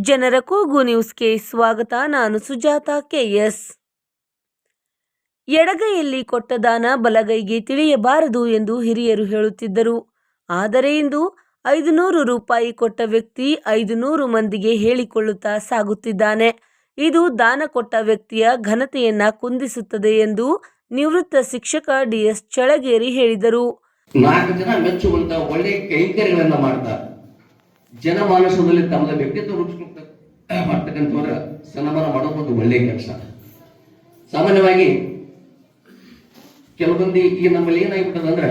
ಜನರ ಕೂಗು ನ್ಯೂಸ್ಗೆ ಸ್ವಾಗತ. ನಾನು ಸುಜಾತ ಕೆಎಸ್ ಎಡಗೈಯಲ್ಲಿ ಕೊಟ್ಟ ದಾನ ಬಲಗೈಗೆ ತಿಳಿಯಬಾರದು ಎಂದು ಹಿರಿಯರು ಹೇಳುತ್ತಿದ್ದರು. ಆದರೆ ಇಂದು ಐದು ನೂರು ರೂಪಾಯಿ ಕೊಟ್ಟ ವ್ಯಕ್ತಿ ಐದು ನೂರು ಮಂದಿಗೆ ಹೇಳಿಕೊಳ್ಳುತ್ತಾ ಸಾಗುತ್ತಿದ್ದಾನೆ. ಇದು ದಾನ ಕೊಟ್ಟ ವ್ಯಕ್ತಿಯ ಘನತೆಯನ್ನ ಕುಂದಿಸುತ್ತದೆ ಎಂದು ನಿವೃತ್ತ ಶಿಕ್ಷಕ ಡಿಎಸ್ ಚಳಗೇರಿ ಹೇಳಿದರು. ನಾಲ್ಕು ಜನ ಮೆಚ್ಚುವಂತಹ ಒಳ್ಳೆಯ ಕೈಂಕರ್ಯಗಳನ್ನ ಮಾಡ್ತಾರೆ ಜನಮಾನಸದಲ್ಲಿ ತಮ್ಮ ವ್ಯಕ್ತಿತ್ವ ಮಾಡ್ತಕ್ಕಂಥವ್ರ ಸನ್ಮಾನ ಮಾಡೋದು ಒಂದು ಒಳ್ಳೆಯ ಕೆಲಸ. ಸಾಮಾನ್ಯವಾಗಿ ಕೆಲವೊಂದು ಈಗ ನಮ್ಮಲ್ಲಿ ಏನಾಗ್ಬಿಟ್ಟದಂದ್ರೆ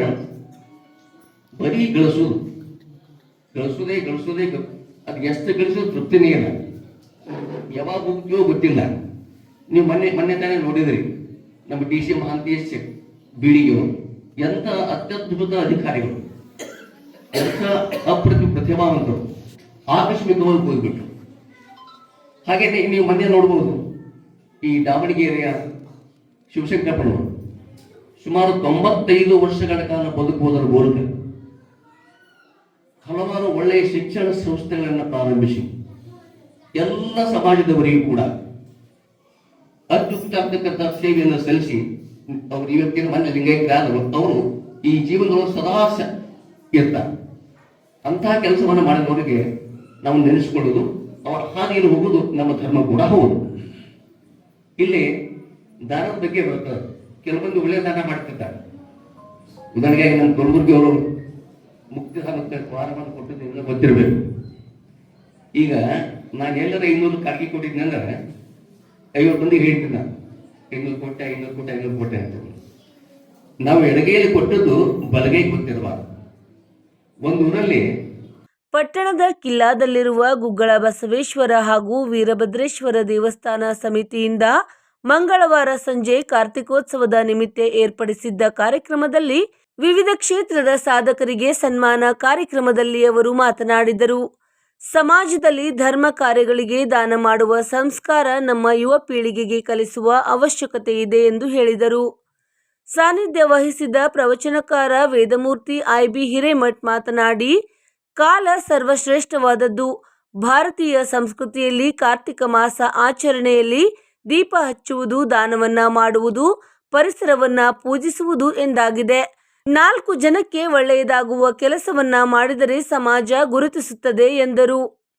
ಬರೀ ಗಳಿಸೋದು. ಗಳಿಸೋದೇ ಗಳಿಸೋದೇ ಅದು ಎಷ್ಟು ಗಳಿಸೋದು ತೃಪ್ತಿನೇ ಇಲ್ಲ. ಯಾವಾಗ ಹೋಗ್ತೀವೋ ಗೊತ್ತಿಲ್ಲ. ನೀವು ಮೊನ್ನೆ ಮೊನ್ನೆ ತಾನೇ ನೋಡಿದ್ರಿ. ನಮ್ಮ ಡಿ ಸಿ ಮಹಾಂತೇಶ್ ಬಿಳಿಯು ಎಂಥ ಅತ್ಯದ್ಭುತ ಅಧಿಕಾರಿಗಳು. ಎಂಥ ಅಪ್ರತಿ ಪ್ರತಿಭಾವಂತರು ಆಕಸ್ಮಿಕವಾಗಿ ಹೋಗ್ಬಿಟ್ರು. ಹಾಗೇನೆ ನೀವು ಮಧ್ಯ ನೋಡ್ಬೋದು ಈ ದಾವಣಗೆರೆಯ ಶಿವಶಂಕರಪ್ಪನವರು ಸುಮಾರು ತೊಂಬತ್ತೈದು ವರ್ಷಗಳ ಕಾಲ ಬದುಕುವುದರ ಮೂಲಕ ಹಲವಾರು ಒಳ್ಳೆಯ ಶಿಕ್ಷಣ ಸಂಸ್ಥೆಗಳನ್ನು ಪ್ರಾರಂಭಿಸಿ. ಎಲ್ಲ ಸಮಾಜದವರಿಗೂ ಕೂಡ ಅತ್ಯುತ್ತಮತಕ್ಕಂಥ ಸೇವೆಯನ್ನು ಸಲ್ಲಿಸಿ, ಅವರು ಇವತ್ತಿನ ಮನೆ ಲಿಂಗೈಕ್ಯರಾದರು ಅವರು ಈ ಜೀವನದೊಳಗೆ ಸದಾ ಇರ್ತಾರೆ. ಅಂತಹ ಕೆಲಸವನ್ನು ಮಾಡಿದವರಿಗೆ ನಾವು ನೆನೆಸಿಕೊಳ್ಳುವುದು ಅವರ ಹಾದಿಯಲ್ಲಿ ಹೋಗುವುದು ನಮ್ಮ ಧರ್ಮ ಕೂಡ ಹೌದು. ಇಲ್ಲಿ ದಾನದ ಬಗ್ಗೆ ಬರ್ತದೆ ಕೆಲವೊಂದು ಒಳ್ಳೆಯ ದಾನ ಮಾಡ್ತಿದ್ದಾರೆ. ಉದಾಹರಣೆಗೆ ನಮ್ಮ ಕಲಬುರ್ಗಿ ಅವರು ಮುಕ್ತಿ ದಾನಕ್ಕೆ ವಾರವನ್ನು ಕೊಟ್ಟಿದ್ದು ಗೊತ್ತಿರಬೇಕು. ಈಗ ನಾನು ಎಲ್ಲರ ಇನ್ನೂರು ಕಾಗಿ ಕೊಟ್ಟಿದ್ದೆ ಅಂದ್ರೆ ಐವತ್ತು ಮಂದಿಗೆ ಹೇಳ್ತೀನಿ ನಾನು ಐನೂರು ಕೊಟ್ಟೆ ಐನೂರು ಕೊಟ್ಟೆ ಐನೂರು ಕೊಟ್ಟೆ ಅಂತ. ನಾವು ಎಡಗೈಯಲ್ಲಿ ಕೊಟ್ಟದ್ದು ಬಲಗೈ ಗೊತ್ತಿರಬಾರ್ದು ಒಂದು ಊರಲ್ಲಿ ಪಟ್ಟಣದ ಕಿಲ್ಲಾದಲ್ಲಿರುವ ಗುಗ್ಗಳ ಬಸವೇಶ್ವರ ಹಾಗೂ ವೀರಭದ್ರೇಶ್ವರ ದೇವಸ್ಥಾನ ಸಮಿತಿಯಿಂದ ಮಂಗಳವಾರ ಸಂಜೆ ಕಾರ್ತಿಕೋತ್ಸವದ ನಿಮಿತ್ತ ಏರ್ಪಡಿಸಿದ್ದ ಕಾರ್ಯಕ್ರಮದಲ್ಲಿ ವಿವಿಧ ಕ್ಷೇತ್ರದ ಸಾಧಕರಿಗೆ ಸನ್ಮಾನ ಕಾರ್ಯಕ್ರಮದಲ್ಲಿ ಅವರು ಮಾತನಾಡಿದರು. ಸಮಾಜದಲ್ಲಿ ಧರ್ಮ ಕಾರ್ಯಗಳಿಗೆ ದಾನ ಮಾಡುವ ಸಂಸ್ಕಾರ ನಮ್ಮ ಯುವ ಪೀಳಿಗೆಗೆ ಕಲಿಸುವ ಅವಶ್ಯಕತೆ ಇದೆ ಎಂದು ಹೇಳಿದರು. ಸಾನ್ನಿಧ್ಯ ವಹಿಸಿದ ಪ್ರವಚನಕಾರ ವೇದಮೂರ್ತಿ ಐಬಿ ಹಿರೇಮಠ್ ಮಾತನಾಡಿ ಕಾಲ ಸರ್ವಶ್ರೇಷ್ಠವಾದದ್ದು. ಭಾರತೀಯ ಸಂಸ್ಕೃತಿಯಲ್ಲಿ ಕಾರ್ತಿಕ ಮಾಸ ಆಚರಣೆಯಲ್ಲಿ ದೀಪ ಹಚ್ಚುವುದು, ದಾನವನ್ನ ಮಾಡುವುದು, ಪರಿಸರವನ್ನ ಪೂಜಿಸುವುದು ಎಂದಾಗಿದೆ. ನಾಲ್ಕು ಜನಕ್ಕೆ ಒಳ್ಳೆಯದಾಗುವ ಕೆಲಸವನ್ನ ಮಾಡಿದರೆ ಸಮಾಜ ಗುರುತಿಸುತ್ತದೆ ಎಂದರು.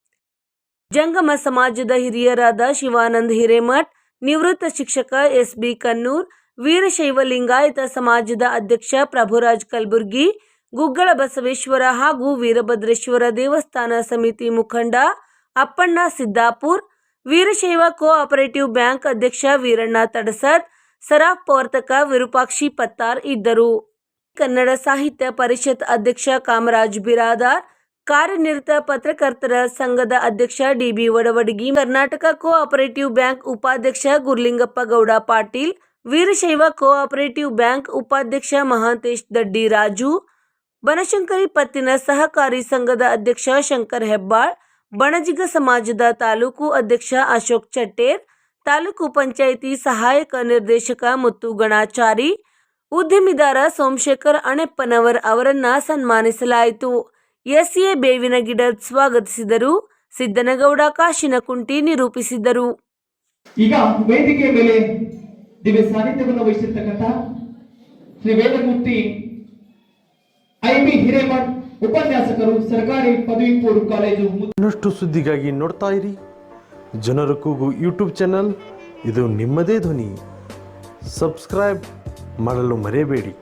ಜಂಗಮ ಸಮಾಜದ ಹಿರಿಯರಾದ ಶಿವಾನಂದ ಹಿರೇಮಠ್, ನಿವೃತ್ತ ಶಿಕ್ಷಕ ಎಸ್ ಬಿ ಕನ್ನೂರ್, ವೀರಶೈವ ಲಿಂಗಾಯತ ಸಮಾಜದ ಅಧ್ಯಕ್ಷ ಪ್ರಭುರಾಜ್ ಕಲ್ಬುರ್ಗಿ ಗುಗ್ಗಳ ಬಸವೇಶ್ವರ ಹಾಗೂ ವೀರಭದ್ರೇಶ್ವರ ದೇವಸ್ಥಾನ ಸಮಿತಿ ಮುಖಂಡ ಅಪ್ಪಣ್ಣ ಸಿದ್ದಾಪುರ್, ವೀರಶೈವ ಕೋಆಪರೇಟಿವ್ ಬ್ಯಾಂಕ್ ಅಧ್ಯಕ್ಷ ವೀರಣ್ಣ ತಡಸದ್ ಸರಾಫ್ ಪ್ರವರ್ತಕ ವಿರೂಪಾಕ್ಷಿ ಪತ್ತಾರ್ ಇದ್ದರು. ಕನ್ನಡ ಸಾಹಿತ್ಯ ಪರಿಷತ್ ಅಧ್ಯಕ್ಷ ಕಾಮರಾಜ್ ಬಿರಾದಾರ್, ಕಾರ್ಯನಿರತ ಪತ್ರಕರ್ತರ ಸಂಘದ ಅಧ್ಯಕ್ಷ DB Odavadagi Karnataka cooperative bank ಉಪಾಧ್ಯಕ್ಷ ಗುರ್ಲಿಂಗಪ್ಪ ಗೌಡ ಪಾಟೀಲ್, ವೀರಶೈವ ಕೋಆಪರೇಟಿವ್ ಬ್ಯಾಂಕ್ ಉಪಾಧ್ಯಕ್ಷ ಮಹಾಂತೇಶ್ ದಡ್ಡಿ ರಾಜು ಬನಶಂಕರಿ ಪತ್ತಿನ ಸಹಕಾರಿ ಸಂಘದ ಅಧ್ಯಕ್ಷ ಶಂಕರ್ ಹೆಬ್ಬಾಳ್, ಬಣಜಿಗ ಸಮಾಜದ ತಾಲೂಕು ಅಧ್ಯಕ್ಷ ಅಶೋಕ್ ಚಟ್ಟೇರ್, ತಾಲೂಕು ಪಂಚಾಯಿತಿ ಸಹಾಯಕ ನಿರ್ದೇಶಕ ಮತ್ತು ಗಣಾಚಾರಿ, ಉದ್ಯಮಿದಾರ ಸೋಮಶೇಖರ್ ಅಣೆಪ್ಪನವರ್ ಅವರನ್ನ ಸನ್ಮಾನಿಸಲಾಯಿತು. ಎಸ್ಎ ಬೇವಿನ ಗಿಡ ಸ್ವಾಗತಿಸಿದರು. ಸಿದ್ದನಗೌಡ ಕಾಶಿನಕುಂಟಿ ನಿರೂಪಿಸಿದರು. ಈಗ ವೇದಿಕೆ ಮೇಲೆ ದಿವ್ಯ ಸಾನ್ನಿಧ್ಯವನ್ನು ವಹಿಸಿರ್ತಕ್ಕಂಥ ಶ್ರೀ ವೇದಮೂರ್ತಿ ಐ ಬಿ ಹಿರೇಮಠ್ ಉಪನ್ಯಾಸಕರು ಸರ್ಕಾರಿ ಪದವಿ ಪೂರ್ವ ಕಾಲೇಜು ಇನ್ನಷ್ಟು ಸುದ್ದಿಗಾಗಿ ನೋಡ್ತಾ ಇರಿ. ಜನರ ಕೂಗು ಯೂಟ್ಯೂಬ್ ಚಾನಲ್. ಇದು ನಿಮ್ಮದೇ ಧ್ವನಿ. ಸಬ್ಸ್ಕ್ರೈಬ್ ಮಾಡಲು ಮರೆಯಬೇಡಿ.